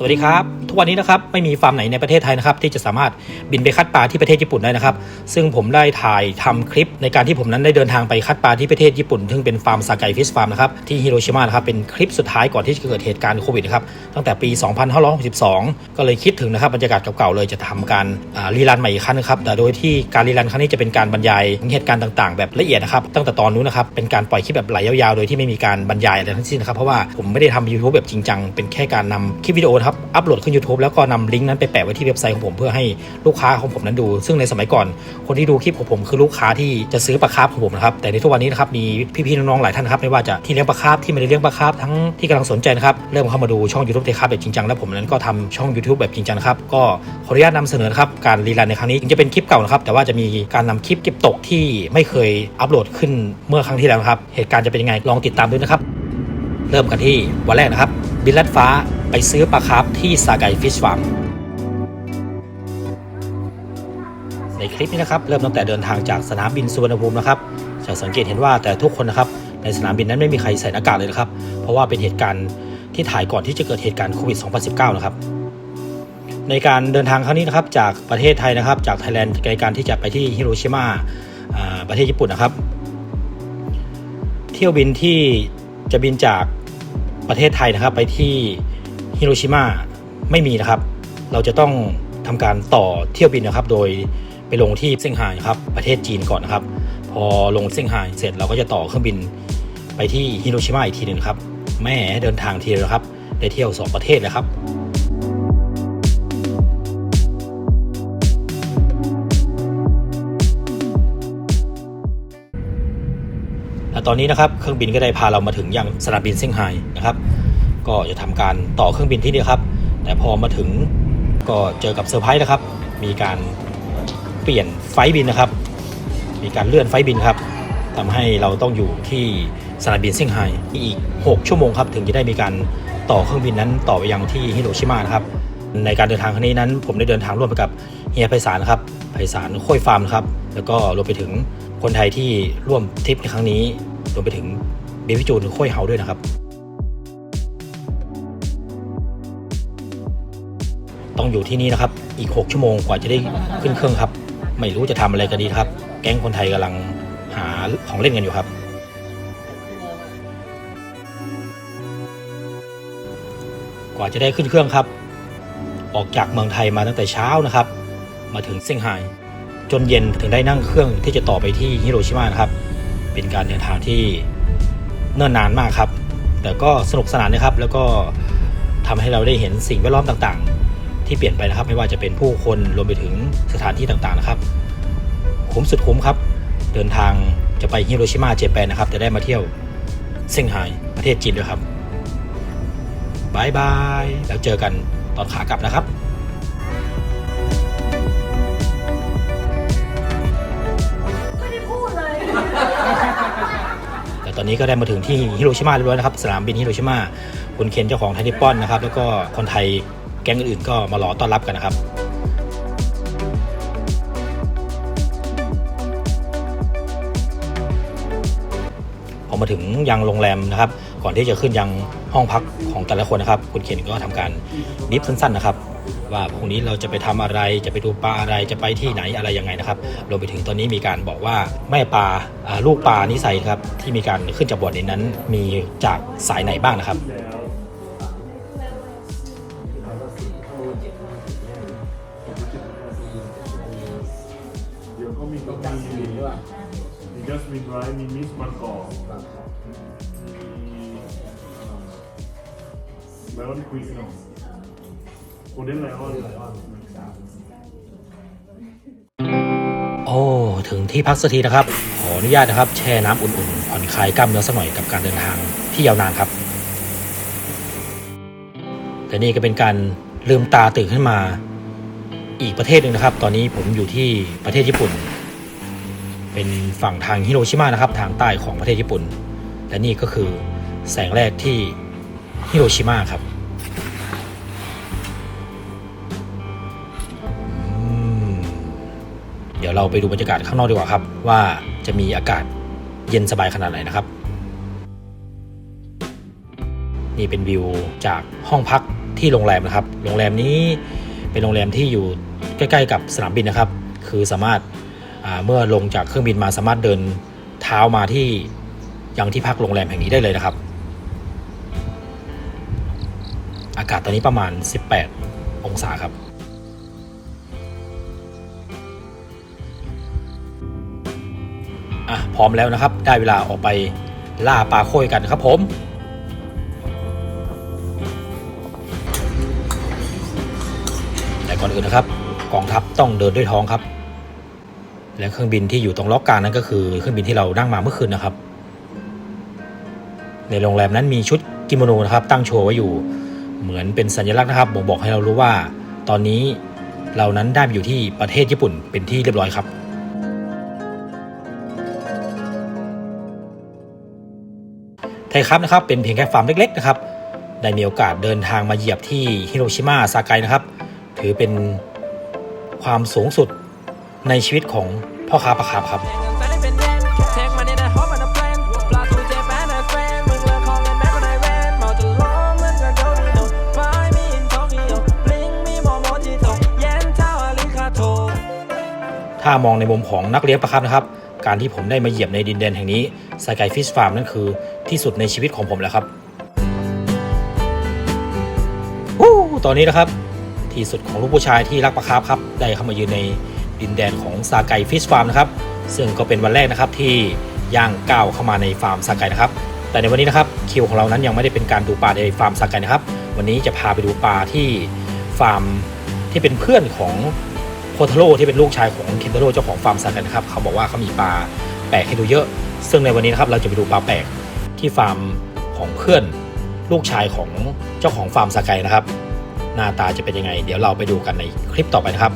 สวัสดีครับ ทุกวันนี้นะครับไม่มีฟาร์มไหนในประเทศไทยนะครับที่จะสามารถบินไปคัดปลาที่ประเทศญี่ปุ่นได้นะครับ ซึ่งผมได้ถ่ายทำคลิปในการที่ผมนั้นได้เดินทางไปคัดปลาที่ประเทศญี่ปุ่น ซึ่งเป็นฟาร์มซาไกฟิชฟาร์มนะครับที่ฮิโรชิมานะครับเป็นคลิปสุดท้ายก่อนที่จะเกิดเหตุการณ์โควิดนะครับตั้งแต่ปี 2562 ก็เลยคิดถึงนะครับบรรยากาศเก่าๆเลยจะทำการรีรันใหม่อีกครั้งนะครับแต่โดยที่การรีรันครั้งนี้จะเป็นการบรรยายเหตุการณ์ต่าง ๆ แบบละเอียดนะครับตั้งแต่ตอนนู้นนะครับเป็นการปล่อยคลิปแบบไหลยาวๆ โดยที่ไม่มีการบรรยายอะไรทั้งสิ้นนะครับเพราะว่าผมไม่ได้ทำ YouTube แบบจริงจังเป็นแค่การนำคลิปวิดีโอครับอัปโหลดขึ้น YouTube แล้วก็นำลิงก์นั้นไปแปะไว้ที่เว็บไซต์ของผมเพื่อให้ลูกค้าของผมนั้นดู ซึ่งในสมัยก่อน คนที่ดูคลิปของผมคือลูกค้าที่จะซื้อปลาคาร์ฟของผมนะครับ แต่ในทุกวันนี้นะครับมีพี่ๆน้องๆหลายท่านครับไม่ว่าจะที่เลี้ยงปลาคาร์ฟที่ไม่ได้เลี้ยงปลาคาร์ฟทั้งที่กำลังสนใจนะครับเริ่มเข้ามาดูช่อง YouTube เทคาร์ฟแบบจริงจังแล้วผมนั้นก็ทำช่อง YouTube แบบจริงจังครับก็ขออนุญาตนำเสนอครับการรีรันในครั้งนี้จะเป็นคลิปเก่านะครับแต่ว่าจะมีการนำคลิปเก็บตกที่ไม่เคยอัปโหลดขึ้นเมื่อครั้งที่แล้วนะครับเหตุการณ์จะเป็นยังไงลองติดตามด้วยนะครับเริ่มกันที่วันแรกนะครับ บินลัดฟ้า ไปซื้อปลาคาร์ฟที่ซาไกฟิชฟาร์มในคลิปนี้นะครับเริ่มตั้งแต่เดินทางจากสนามบินสุวรรณภูมินะครับจะสังเกตเห็นว่าแต่ทุกคนนะครับในสนามบินนั้นไม่มีใครใส่หน้ากากเลยนะครับ เพราะว่าเป็นเหตุการณ์ที่ถ่ายก่อนที่จะเกิดเหตุการณ์โควิด 2019 นะครับ ในการเดินทางครั้งนี้นะครับจากประเทศไทยนะครับ จากไทยแลนด์ในการที่จะไปที่ฮิโรชิมาประเทศญี่ปุ่นนะครับ เที่ยวบินที่จะบินจากประเทศไทยนะครับไปที่ ฮิโรชิมาไม่มีนะครับ เราจะต้องทำการต่อเที่ยวบินนะครับ โดยไปลงที่เซี่ยงไฮ้ครับประเทศจีนก่อนนะครับ พอลงเซี่ยงไฮ้เสร็จเราก็จะต่อเครื่องบินไปที่ฮิโรชิมาอีกทีหนึ่งครับ แม่เดินทางทีเดียวนะครับ ได้เที่ยวสองประเทศเลยครับและตอนนี้นะครับเครื่องบินก็ได้พาเรามาถึงยังสนามบินเซี่ยงไฮ้นะครับ ก็จะทำการต่อเครื่องบินที่นี่ครับ แต่พอมาถึงก็เจอกับเซอร์ไพรส์นะครับ มีการเปลี่ยนไฟล์บินนะครับ มีการเลื่อนไฟล์บินครับทำให้เราต้องอยู่ที่สนามบินเซี่ยงไฮ้อีก 6 ชั่วโมงครับ ถึงจะได้มีการต่อเครื่องบินนั้นต่อไปยังที่ฮิโรชิมานะครับ ในการเดินทางครั้งนี้นั้น ผมได้เดินทางร่วมกับเฮียไพศาลครับไพศาลโค้ยฟาร์มครับ แล้วก็รวมไปถึงคนไทยที่ร่วมทริปในครั้งนี้รวมไปถึงเบบี้จูนโค้ยเฮาด้วยนะครับ ต้องอยู่ที่นี่นะครับ อีก 6 ชั่วโมงกว่าจะได้ขึ้นเครื่องครับ ไม่รู้จะทำอะไรกันดีครับ แก๊งคนไทยกำลังหาของเล่นกันอยู่ครับ กว่าจะได้ขึ้นเครื่องครับ ออกจากเมืองไทยมาตั้งแต่เช้านะครับ มาถึงเซี่ยงไฮ้จนเย็นถึงได้นั่งเครื่องที่จะต่อไปที่ฮิโรชิมานะครับ เป็นการเดินทางที่เนิ่นนานมากครับ แต่ก็สนุกสนานนะครับ แล้วก็ทำให้เราได้เห็นสิ่งแวดล้อมต่างๆ ที่เปลี่ยนไปนะครับ ไม่ว่าจะเป็นผู้คนรวมไปถึงสถานที่ต่างๆนะครับคุ้มสุดคุ้มครับ เดินทางจะไปฮิโรชิมาเจแปนนะครับจะได้มาเที่ยวเซี่ยงไฮ้ประเทศจีนด้วยครับบายบายแล้วเจอกันตอนขากลับนะครับไม่ได้พูดเลยแต่ตอนนี้ก็ได้มาถึงที่ฮิโรชิมาเรียบร้อยนะครับ สนามบินฮิโรชิมาคุณเคนเจ้าของไทยนิปปอนนะครับ แล้วก็คนไทย แก๊งอื่นๆก็มารอต้อนรับกันนะครับพอมาถึงยังโรงแรมนะครับ ก่อนที่จะขึ้นยังห้องพักของแต่ละคนนะครับ คุณเคนก็ทำการดิฟสั้นๆนะครับ ว่าพรุ่งนี้เราจะไปทำอะไรจะไปดูปลาอะไรจะไปที่ไหนอะไรยังไงนะครับรวมไปถึงตอนนี้มีการบอกว่าแม่ปลาอ่าลูกปลานิสัยครับที่มีการขึ้นจากบ่อนี้นั้น มีจากสายไหนบ้างนะครับ เดี๋ยวก็มีก็มีมีจัสมินไรมีมิสมันกอกมีไลอนควีนเนาะโคเดนไลออนโอ้ ถึงที่พักสักทีนะครับ ขออนุญาตนะครับ แช่น้ำอุ่นๆผ่อนคลายกล้ามเนื้อสักหน่อยกับการเดินทางที่ยาวนานครับแต่นี่ก็เป็นการลืมตาตื่นขึ้นมาอีกประเทศหนึ่งนะครับ ตอนนี้ผมอยู่ที่ประเทศญี่ปุ่น เป็นฝั่งทางฮิโรชิมานะครับทางใต้ของประเทศญี่ปุ่น และนี่ก็คือแสงแรกที่ฮิโรชิมาครับเดี๋ยวเราไปดูบรรยากาศข้างนอกดีกว่าครับ ว่าจะมีอากาศเย็นสบายขนาดไหนนะครับ นี่เป็นวิวจากห้องพักที่โรงแรมนะครับ โรงแรมนี้เป็นโรงแรมที่อยู่ใกล้ ๆ กับสนามบินนะครับ คือสามารถ เมื่อลงจากเครื่องบินมาสามารถเดินเท้ามาที่ยังที่พักโรงแรมแห่งนี้ได้เลยนะครับ อากาศตอนนี้ประมาณ 18 องศาครับอะพร้อมแล้วนะครับ ได้เวลาออกไปล่าปลาโค้ยกันครับผมแต่ก่อนอื่นนะครับ กองทัพต้องเดินด้วยท้องครับ และเครื่องบินที่อยู่ตรงล็อกกลางนั้นก็คือเครื่องบินที่เรานั่งมาเมื่อคืนนะครับ ในโรงแรมนั้นมีชุดกิโมโนนะครับ ตั้งโชว์ไว้อยู่เหมือนเป็นสัญลักษณ์นะครับบ่งบอกให้เรารู้ว่า ตอนนี้เรานั้นได้ไปอยู่ที่ประเทศญี่ปุ่นเป็นที่เรียบร้อยครับไทยครับนะครับเป็นเพียงแค่ฟาร์มเล็กๆนะครับได้มีโอกาสเดินทางมาเหยียบที่ฮิโรชิมาซาไกนะครับ ถือเป็นความสูงสุด ในชีวิตของพ่อค้าปลาคาร์ฟครับ Take money that hop on a plane ปลาทูเจแปนเฟรนมึงเลิกของเงินแม้ก็ได้เวนเมาจะล้มเหมือนกับ ถ้ามองในมุมของนักเลี้ยงปลาคาร์ฟนะครับ การที่ผมได้มาเหยียบในดินแดนแห่งนี้สกายฟิชฟาร์มนั่นคือที่สุดในชีวิตของผมแล้วครับวู้ตอนนี้นะครับ ที่สุดของลูกผู้ชายที่รักปลาคาร์ฟครับ ได้เข้ามายืนใน ดินแดนของซาไกฟิชฟาร์มนะครับซึ่งก็เป็นวันแรกนะครับที่ย่างก้าวเข้ามาในฟาร์มซาไกนะครับ แต่ในวันนี้นะครับคิวของเรานั้นยังไม่ได้เป็นการดูปลาในฟาร์มซาไกนะครับ วันนี้จะพาไปดูปลาที่ฟาร์มที่เป็นเพื่อนของโคทาโร่ที่เป็นลูกชายของเคนทาโร่เจ้าของฟาร์มซันกันนะครับเขาบอกว่าเขามีปลาแปลกให้ดูเยอะ ซึ่งในวันนี้นะครับเราจะไปดูปลาแปลกที่ฟาร์มของเพื่อนลูกชายของเจ้าของฟาร์มสากายนะครับ หน้าตาจะเป็นยังไง เดี๋ยวเราไปดูกันในคลิปต่อไปนะครับ